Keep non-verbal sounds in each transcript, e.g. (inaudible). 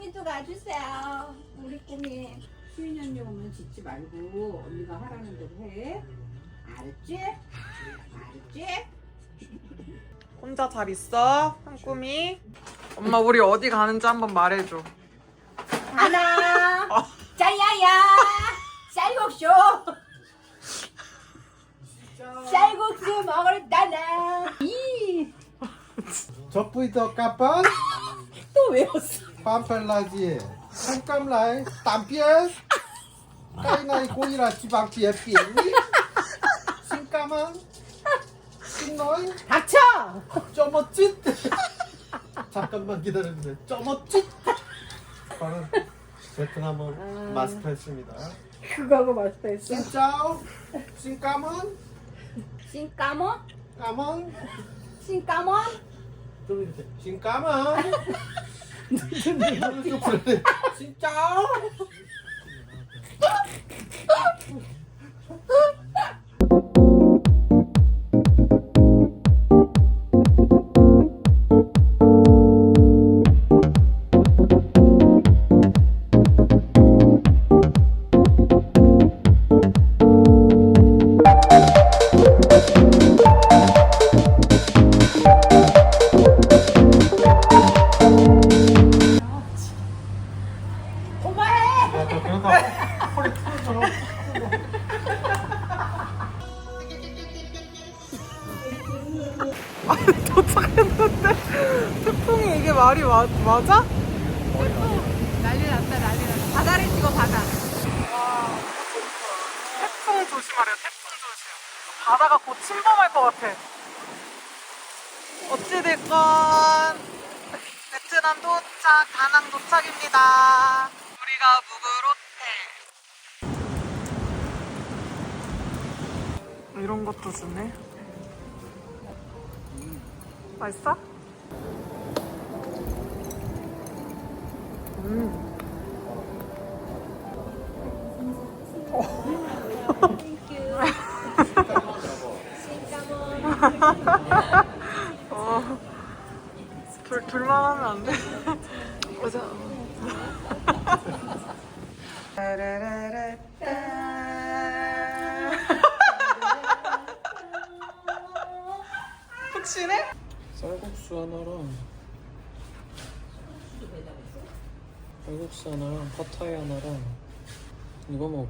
꿈이도 가주세요. 우리 꿈이. 수인이 언니 오면 짖지 말고 언니가 하라는 대로 해. 알았지? 알았지? 혼자 잘 있어? 한꿈이? 엄마 우리 어디 가는지 한번 말해줘. 하나, 짜야야, 쌀국수. 쌀국수 먹을 따나. 이, Chopui to kapan, 또 외웠어. Singnoi, 닥쳐! 쪼머짓. 잠깐만 기다려주세요. 쪼머짓. 저는 베트남어 마스터했습니다. 그거하고 맛있다 했어. 신짜오, 신까먼, 신까몬? 까먼, 신까몬? 좀 이렇게 신까먼. 진짜? 말이 마, 맞아? 난리 났다, 난리 났다. 바다를 찍어, 바다. 태풍 조심하래요. 태풍 조심. 바다가 곧 침범할 것 같아. 어찌됐건 베트남 도착, 다낭 도착입니다. 우리가 묵을 호텔. 이런 것도 주네. 맛있어? 음.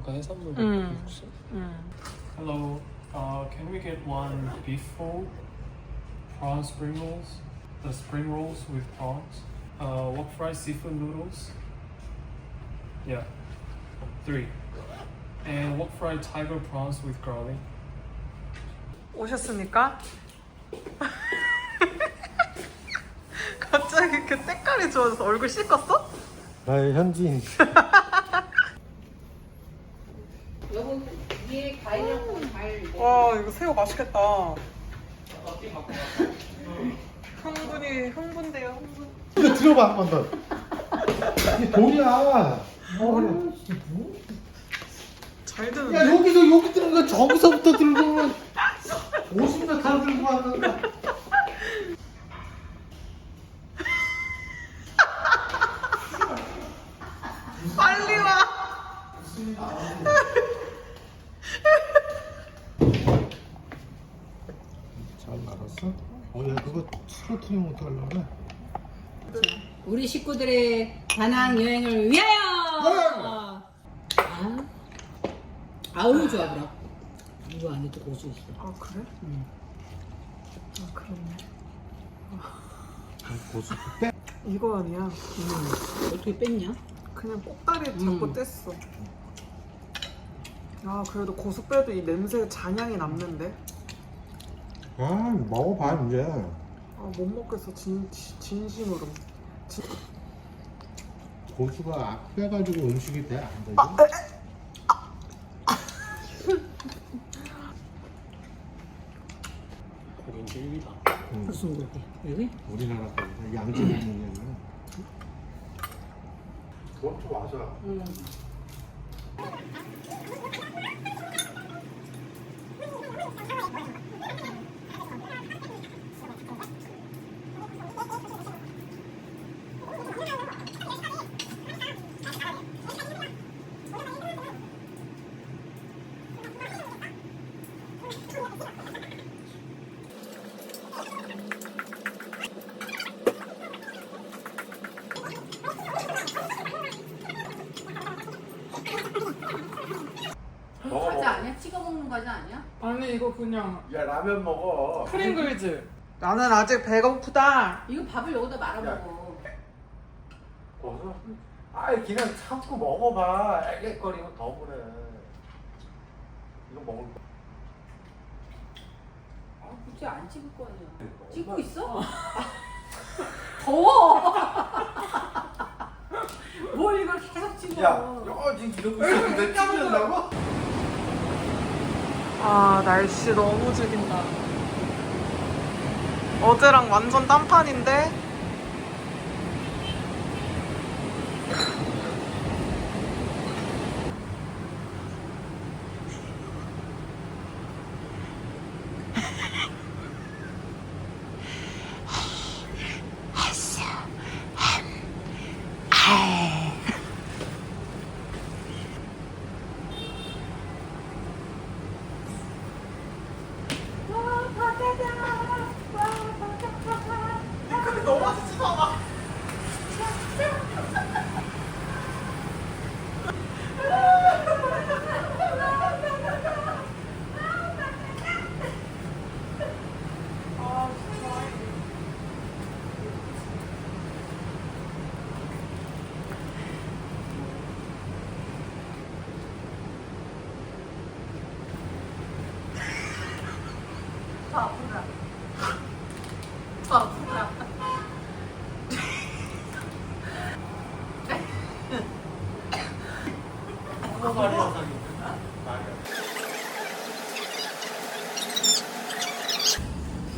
이거 먹을까 해산물 음. 국수 응. Hello, uh, can we get one beef roll, prawn spring rolls, the spring rolls with prawns, uh, wok fried seafood noodles, yeah, three, and wok fried tiger prawns with garlic. 오셨습니까? (laughs) 갑자기 그 색깔이 좋아져서 얼굴 씻었어? 나의 현지인. (laughs) 와 이거 새우 맛있겠다. 흥분이 흥분돼요 흥분. 이거 들어봐 한 번 더. 이게 돌이야. 뭐 그래. 잘야 드는데? 여기서 여기 들은 거 저기서부터 들고 오면 50m 더 들고 왔는데. 빨리 와. 잘 말았 어? 어야 그거 스로틀링 어떡하려고 그래? 우리 식구들의 다낭 여행을 위하여! 아, 아우 좋아 그럼. 이거 안에도 고수 있어. 아 그래? 응. 아 그렇네. 고수 빼. (laughs) 이거 아니야. 음, 어떻게 뺐냐? 그냥 꼭다리 잡고 음. 뗐어. 아 그래도 고수 빼도 이 냄새 잔향이 남는데. 아 먹어봐 이제. 아 못 먹겠어 진 진- 진심으로. 진... 고수가 빼가지고 음식이 돼 안 되지? 고긴 질기다. 응. 무슨 고기? 여기? 우리나라 거보다 양지 먹는. 그것도 맞아. 응. 이거 그냥 야 라면 먹어. 프링글즈. 나는 아직 배고프다. 이거 밥을 여기다 말아 먹어. 먹어? 아이 그냥 참고 먹어봐. 애기거리면 더 그래. 이거 먹을 거. 아, 굳이 안 찍을 거 아니야. 찍고 있어? (laughs) 더워. (laughs) 뭘 이걸 계속 찍어? 야, 야 지금 이러고 있었는데 찍는다고? 아 날씨 너무 죽인다. 어제랑 완전 딴판인데.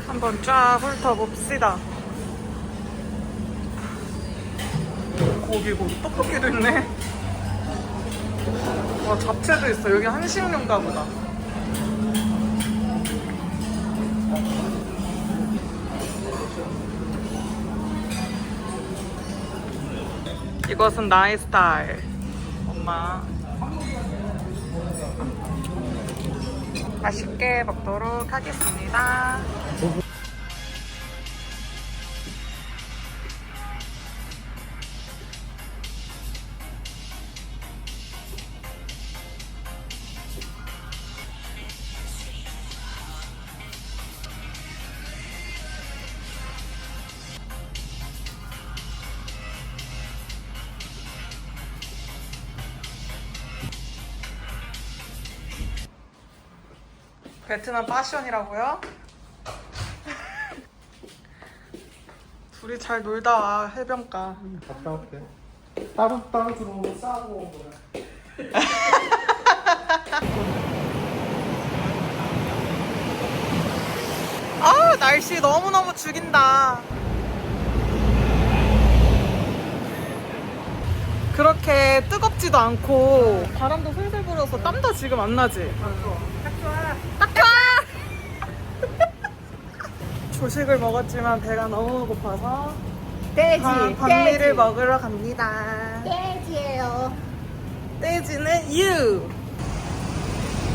한번 쫙 훑어봅시다. 뭐 떡볶이도 있네. 와 잡채도 있어. 여기 한식용가 보다. 이것은 나의 스타일. 엄마. 맛있게 먹도록 하겠습니다. 베트남 파션이라고요? 둘이 잘 놀다 와 해변가. 갔다 올게. 따로 따로 들어오면 싸고 뭐야. (laughs) 아 날씨 너무 너무 죽인다. 그렇게 뜨겁지도 않고 바람도 슬슬 불어서 땀도 지금 안 나지? 딱 좋아. 딱 좋아. 조식을 먹었지만 배가 너무 고파서 돼지. 반- 반미를 먹으러 갑니다. 돼지예요. 떼지는 유.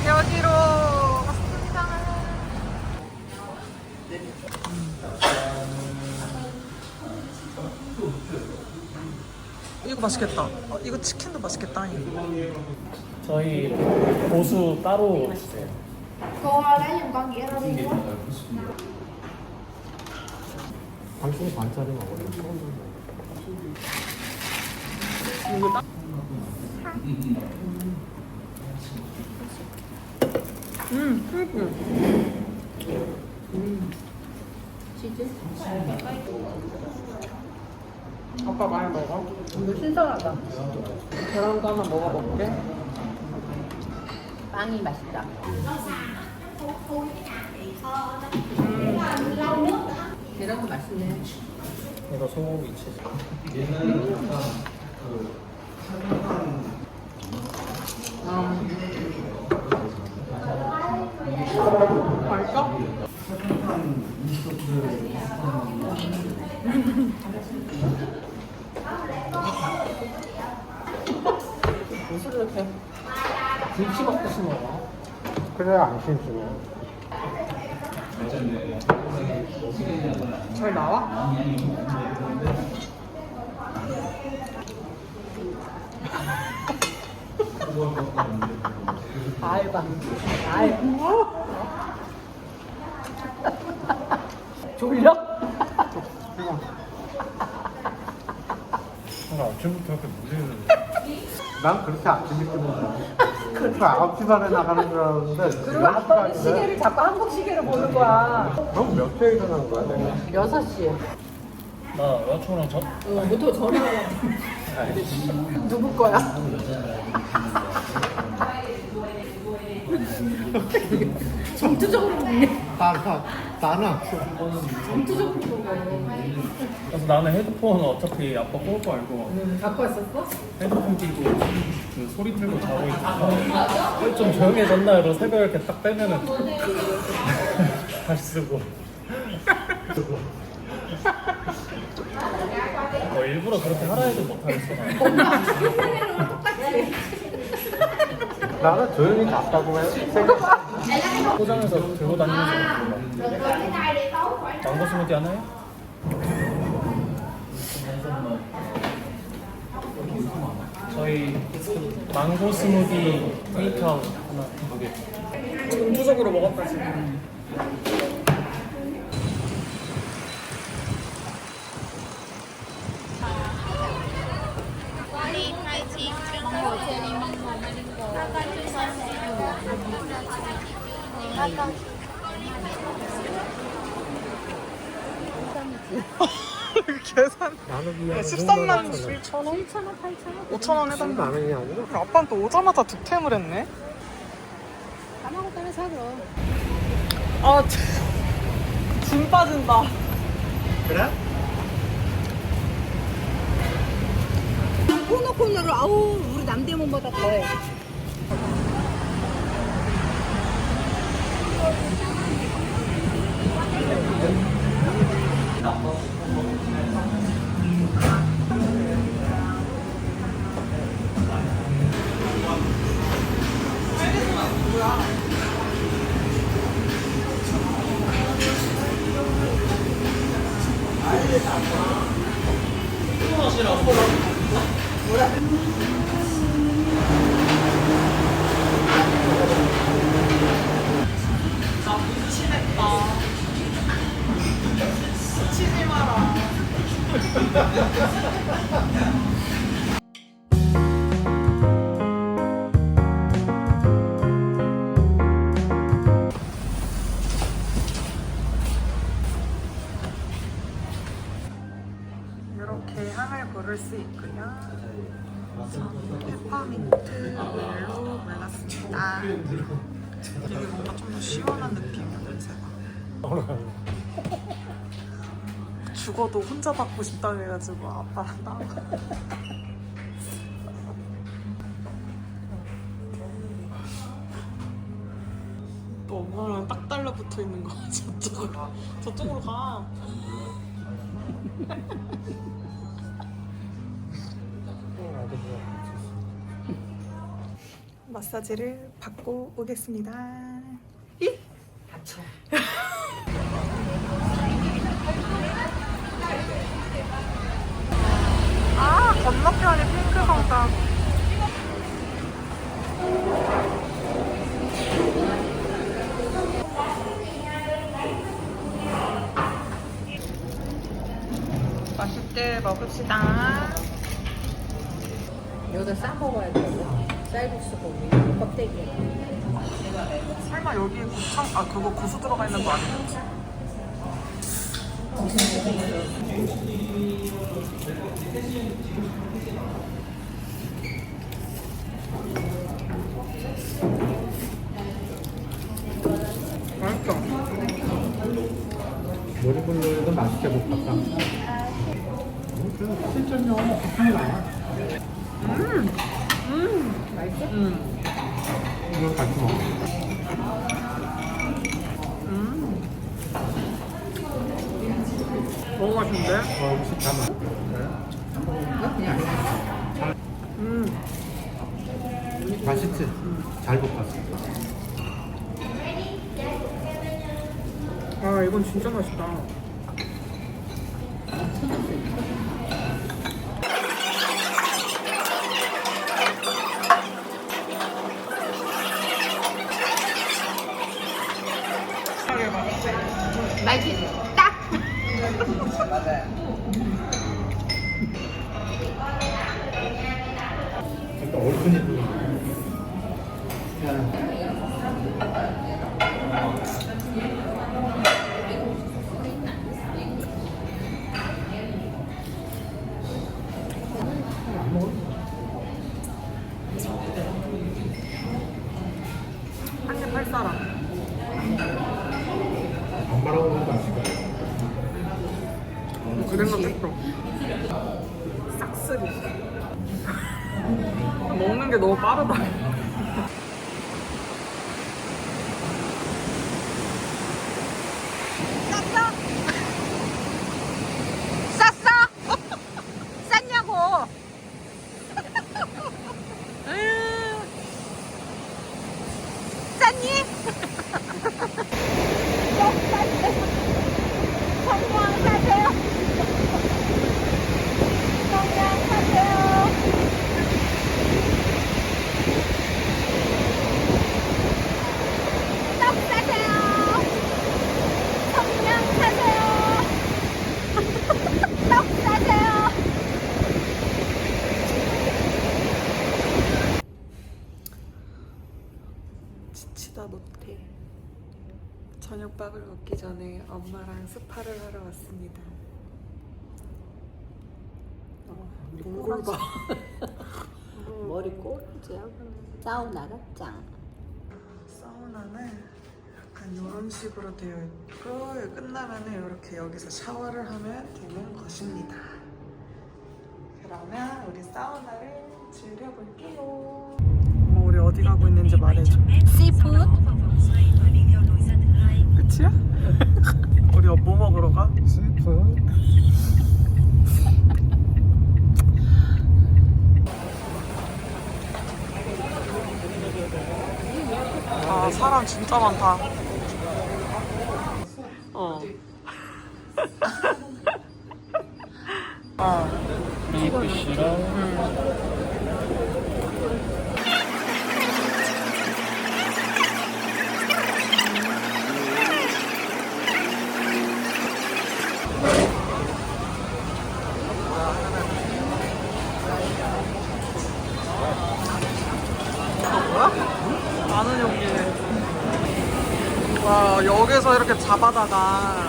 여기로 왔습니다. 이거 맛있겠다. 어, 이거 치킨도 맛있겠다. 저희 고수 따로 주세요. 당 신이 반짜리 먹어요. 음, 그리고 치즈? 아빠 많이 먹어. 이거 신선하다. 계란도 하나 먹어볼게. 빵이 맛있다. 계란도 맛있네. 이거 소고기 치즈. 맛있어? 무슨 이렇게 김치 먹듯이 먹어. 그래 안 심심해. 잘 나와? 알바. 알바. 졸려? 난 그렇게 아침 일찍 먹는 그 9시 반에 나가는 줄 알았는데. 그리고 아빠는 시계를 자꾸 한국 시계를 보는 거야. 그럼 몇 시에 일어난 거야, 내가? 6시에. 나 여자친구랑 저 어, 보통 전화가 누구 거야? 전투적으로 먹네. 나는, 나는 안 써. 전투적으로 먹어. 그래서 나는 헤드폰 어차피 아빠 뽑을 거 알고 응, 갖고 왔었어? 헤드폰 끼고 그 소리 틀고 자고 있어. 좀 조용해졌나 이러고 새벽에 이렇게 딱 빼면은 (laughs) 다시 쓰고. 뭐 일부러 그렇게 하라 해도 못하겠어. 나. 나는 조용히 갔다고 해. 생각. 포장해서 들고 다니면서 망고 스무디 하나요? 저희 망고 스무디 테이크아웃 하나. 전투적으로 먹었다 지금. 계산. 나는 그냥. 13만 7천 원? 7천 원, 8천 원? 5천 원 해달라. 아니라. 그럼 아빠는 또 오자마자 득템을 했네. 아무것도 하나 사 그럼. 아, 진- 진 빠진다. 그래? 코너 코너로 아우 우리 남대문보다 더해. ハハハ (laughs) 죽어도 혼자 받고 싶다 그래가지고 아빠랑 나와. 또 엄마랑 딱 달라붙어 있는 거 저쪽으로 저쪽으로 가. 마사지를 받고 오겠습니다. 이? 다쳐. 아 건너편이 핑크 성당. 맛있게 먹읍시다. 여기다 싸 먹어야 돼. 쌀국수 고기 껍데기. 설마 여기에 고창 아 그거 고수 들어가 있는 거 아니겠지? 맛있다. 머리굴로에도 맛있게 볶았다. 어, 그래, 7.0 걱정이 많아. 맛있어? 음. 이거 같이 먹어. 너무 맛있는데? 어, 음. 맛있지? 잘 볶았어. 아 이건 진짜 맛있다. 먹는 게 너무 빠르다. 쌌어? 쌌냐고. 쌌니? 성냥 사세요. 성냥 사세요. 떡 사세요. 성냥 사세요. 떡 사세요. 지치다 못해. 저녁밥을 먹기 전에 엄마랑 스파를 하러 왔습니다. 몽골 봐. (laughs) 머리 꼬르지하고 사우나가 짱. 사우나는 약간 이런 식으로 되어 있고 끝나면은 이렇게 여기서 샤워를 하면 되는 것입니다. 그러면 우리 사우나를 즐겨볼게요. 어디 가고 있는지 말해줘. 씨푸드. 끝이야? (laughs) 우리 뭐 먹으러 가? 스프 아 사람 진짜 많다. 어. 어. 뭐야? 나는 여기 와 여기서 잡아다가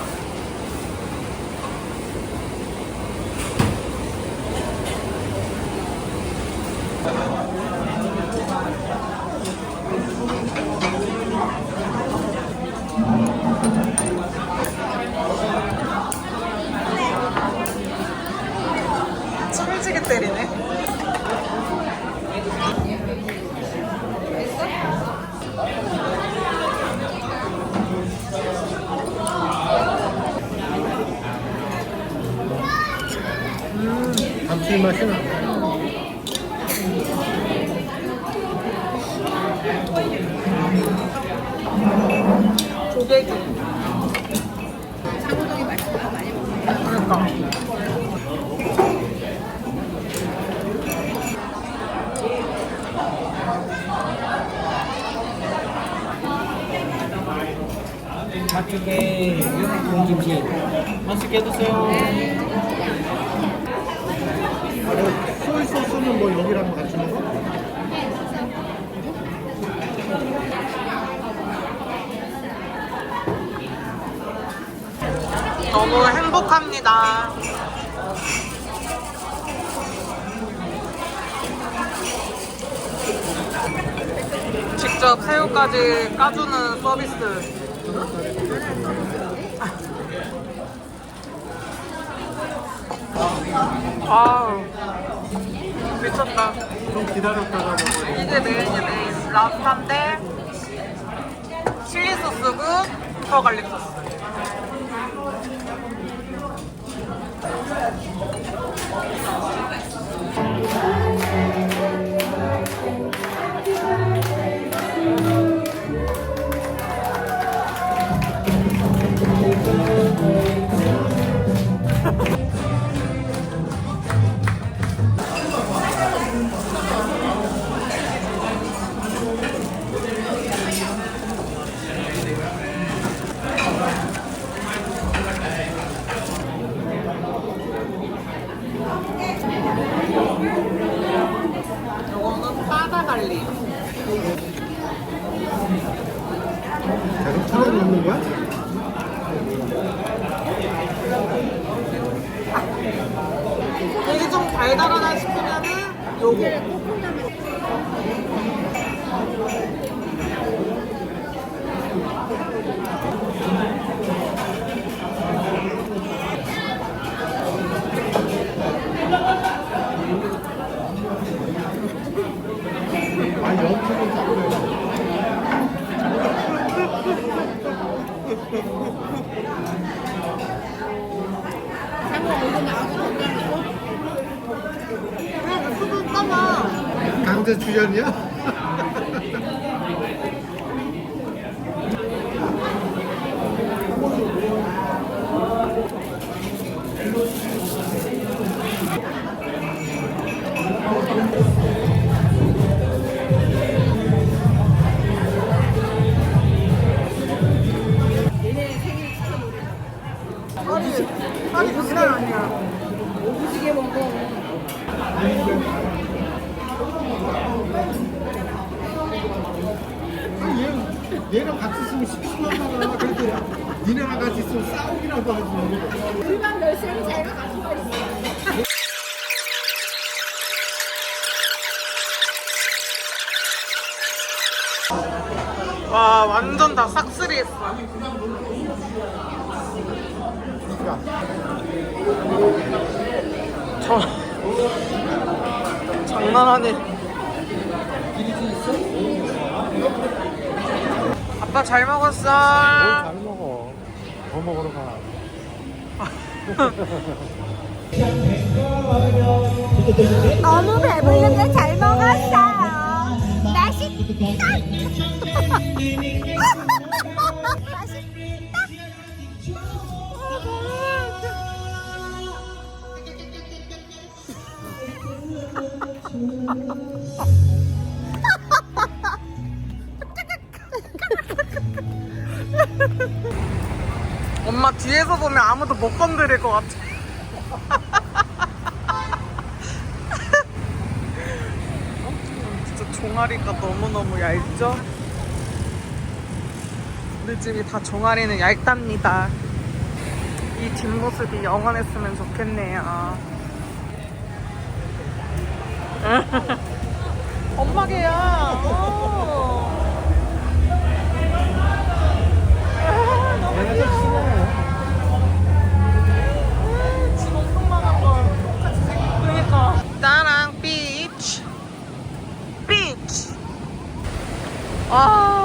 찌개찌개 때리네 감칠맛이 나 조개기 그러니까 맛있게 공김치 맛있게 드세요. 소이 소스는 뭐 여기랑 같이 먹어? 너무 행복합니다. 직접 새우까지 까주는 서비스. 아우 미쳤다. 좀 기다렸다가 이게 메인이 메인 랍스타인데 칠리 소스고 더 갈릭 소스. 먹는 거야? 아. 이게 좀 달달하다 싶으면은 요거. 강제 출연이야? 저 장난하네. 아빠 잘 먹었어. 잘 먹어 더 먹으러 가 (laughs) 너무 배부른데 잘 먹었어요. 맛있다. (laughs) 엄마 뒤에서 보면 아무도 못 건드릴 것 같아. 진짜 종아리가 너무너무 얇죠? 우리 집이 다 종아리는 얇답니다. 이 뒷모습이 영원했으면 좋겠네요. 엄마 개야. 어. 집 엄청 많은 걸 똑같이 생겼 따랑 비치 비치 아